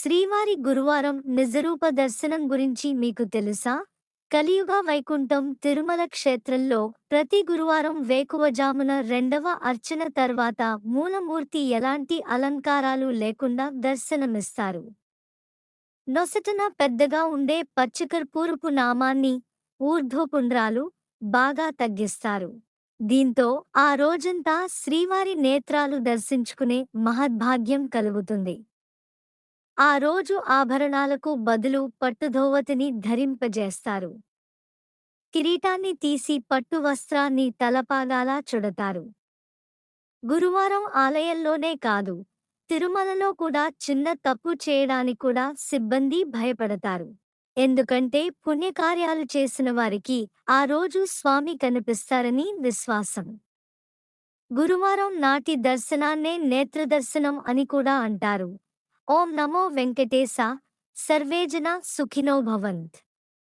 శ్రీవారి గురువారం నిజరూప దర్శనం గురించి మీకు తెలుసా? కలియుగ వైకుంఠం తిరుమల క్షేత్రంలో ప్రతి గురువారం వేకువజామున రెండవ అర్చన తర్వాత మూలమూర్తి ఎలాంటి అలంకారాలు లేకుండా దర్శనమిస్తారు? నొసటన పెద్దగా ఉండే పచ్చికర్పూరుపు నామాన్ని ఊర్ధ్వపుండ్రాలు బాగా తగ్గిస్తారు. దీంతో ఆ రోజంతా శ్రీవారి నేత్రాలు దర్శించుకునే మహద్భాగ్యం కలుగుతుంది. ఆ రోజు ఆభరణాలకు బదులు పట్టుధోవతిని ధరింపజేస్తారు. కిరీటాన్ని తీసి పట్టు వస్త్రాన్ని తలపాగాలా చుడతారు. గురువారం ఆలయంలోనే కాదు తిరుమలలో కూడా చిన్న తప్పు చేయడానికి కూడా సిబ్బంది భయపడతారు. ఎందుకంటే పుణ్యకార్యాలు చేసిన వారికి ఆ రోజు స్వామి కనిపిస్తారని విశ్వాసం. గురువారం నాటి దర్శనాన్నే నేత్రదర్శనం అని కూడా అంటారు. ओम नमो वेंकटेशा सर्वे जना सुखिनो भवंत